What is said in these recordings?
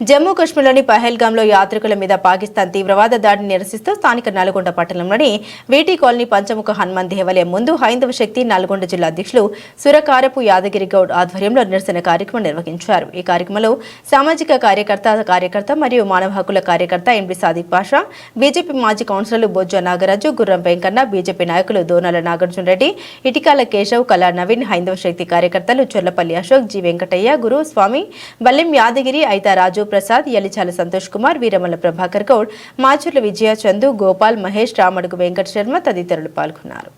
జమ్మూ కాశ్మీర్లోని పహల్గామ్లో యాత్రికుల మీద పాకిస్తాన్ తీవ్రవాద దాడిని నిరసిస్తూ స్థానిక నల్గొండ పట్టణంలోని వీటి కాలనీ పంచముఖ హనుమాన్ దేవాలయం ముందు హైందవ శక్తి నల్గొండ జిల్లా అధ్యక్షులు సురకారపు యాదగిరి గౌడ్ ఆధ్వర్యంలో నిరసన కార్యక్రమం నిర్వహించారు. ఈ కార్యక్రమంలో సామాజిక కార్యకర్త కార్యకర్త మరియు మానవ హక్కుల కార్యకర్త ఎంపీ సాదిక్ పాషా బీజేపీ మాజీ కౌన్సిలర్లు బొజ్జ నాగరాజు గుర్రం వెంకన్న బీజేపీ నాయకులు దోనాల నాగార్జున రెడ్డి ఇటికాల కేశవ్ కళా నవీన్ హైందవ శక్తి కార్యకర్తలు చొల్లపల్లి అశోక్ జి వెంకటయ్య గురు స్వామి బల్లెం యాదగిరి ఐతారాజు ప్రసాద్ యలిచాల సంతోష్ కుమార్ వీరమల్ల ప్రభాకర్ గౌడ్ మాచర్ల విజయ చందు గోపాల్ మహేష్ రామడుగు వెంకట శర్మ తదితరులు పాల్గొన్నారు.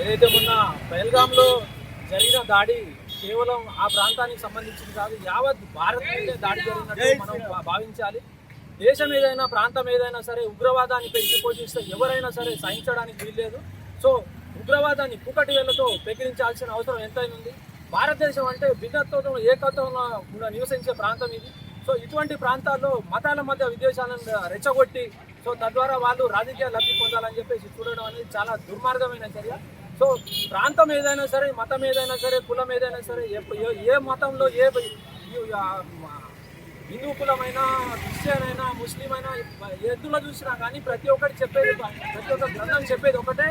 ఏదైతే మొన్న బెల్గాంలో జరిగిన దాడి కేవలం ఆ ప్రాంతానికి సంబంధించింది కాదు యావత్ భారత్ మీదే దాడి జరిగినట్టు మనం భావించాలి. దేశం ఏదైనా ప్రాంతం ఏదైనా సరే ఉగ్రవాదాన్ని పెంచి పోషిస్తే ఎవరైనా సరే సహించడానికి వీల్లేదు. సో ఉగ్రవాదాన్ని పుకటి వేళ్ళతో పెకిరించాల్సిన అవసరం ఎంతైనా ఉంది. భారతదేశం అంటే భిన్నత్వంలో ఏకత్వంలో నివసించే ప్రాంతం ఇది. సో ఇటువంటి ప్రాంతాల్లో మతాల మధ్య విద్వేషాలను రెచ్చగొట్టి సో తద్వారా వాళ్ళు రాజకీయ లబ్ధి పొందాలని చెప్పేసి చూడడం అనేది చాలా దుర్మార్గమైన చర్య. సో ప్రాంతం ఏదైనా సరే మతం ఏదైనా సరే కులం ఏదైనా సరే ఏ- మతంలో ఏ హిందూ కులమైనా క్రిస్టియన్ అయినా ముస్లిం అయినా ఎందులో చూసినా కానీ ప్రతి ఒక్కటి చెప్పేది ప్రతి ఒక్క గ్రంథం చెప్పేది ఒకటే.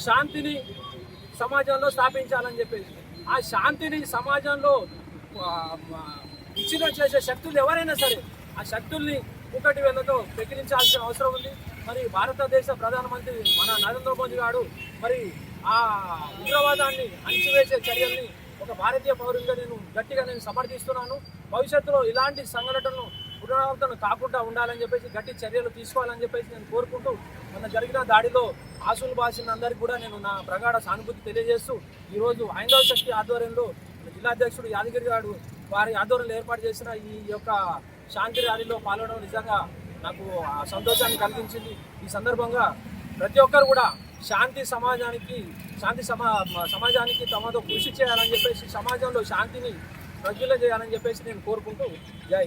శాంతిని సమాజంలో స్థాపించాలని చెప్పేసి. ఆ శాంతిని సమాజంలో ఆ, విచ్ఛిన్నం చేసే శక్తులు ఎవరైనా సరే ఆ శక్తుల్ని ఒకటి వేలతో ప్రకటించాల్సిన అవసరం ఉంది. మరి భారతదేశ ప్రధానమంత్రి మన నరేంద్ర మోదీ గారు మరి ఆ ఉగ్రవాదాన్ని అణిచివేసే చర్యల్ని ఒక భారతీయ పౌరునిగా నేను గట్టిగా నేను సమర్థిస్తున్నాను. భవిష్యత్తులో ఇలాంటి సంఘటనలు పునరావృతం కాకుండా ఉండాలని చెప్పేసి గట్టి చర్యలు తీసుకోవాలని చెప్పేసి నేను కోరుకుంటూ మొన్న జరిగిన దాడిలో ఆసులు బాసిన అందరికీ కూడా నేను నా ప్రగాఢ సానుభూతి తెలియజేస్తూ ఈరోజు హైందవ శక్తి ఆధ్వర్యంలో జిల్లా అధ్యక్షుడు యాదగిరి గారు వారి ఆధ్వర్యంలో ఏర్పాటు చేసిన ఈ యొక్క శాంతి ర్యాలీలో పాల్గొనడం నిజంగా నాకు ఆ సంతోషాన్ని కలిగించింది. ఈ సందర్భంగా ప్రతి ఒక్కరు కూడా శాంతి సమాజానికి శాంతి సమా సమాజానికి తమతో కృషి చేయాలని చెప్పేసి సమాజంలో శాంతిని ప్రజ్వల చేయాలని చెప్పేసి నేను కోరుకుంటూ జై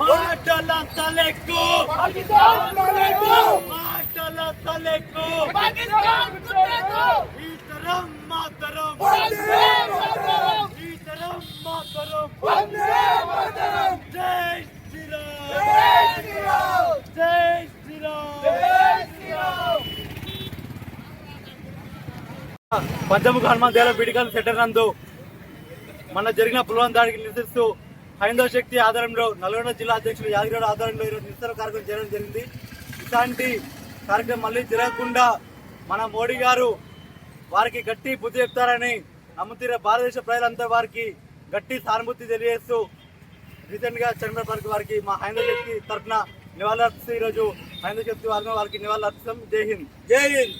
మాటల తలెక్కు తలెక్కు ఈ తరం మాతరం. ఈ తరం మాతరం. జై శ్రీరామ్. జై శ్రీరామ్. హనుమాన్ దేవాలయ బిడికల్ సెంటర్ నందు మన జరిగిన పుల్వాన్ దాడికి నిరసిస్తూ హైందవ శక్తి ఆధారంలో నల్గొండ జిల్లా అధ్యక్షులు యాదగిరి ఆధారంలో ఈరోజు నిరసన కార్యక్రమం చేయడం జరిగింది. ఇలాంటి కార్యక్రమం మళ్ళీ జరగకుండా మన మోడీ గారు వారికి గట్టి బుద్ధి చెప్తారని నమ్ముతున్న భారతదేశ ప్రజలంతా వారికి గట్టి సానుభూతి తెలియజేస్తూ రీసెంట్గా పార్క్ వారికి మా హైందవ శక్తి తరఫున నివాళులు అర్పిస్తూ ఈరోజు హైందవ శక్తి వారిని వారికి నివాళులు అర్పిస్తాం జై హింద్. జై హింద్.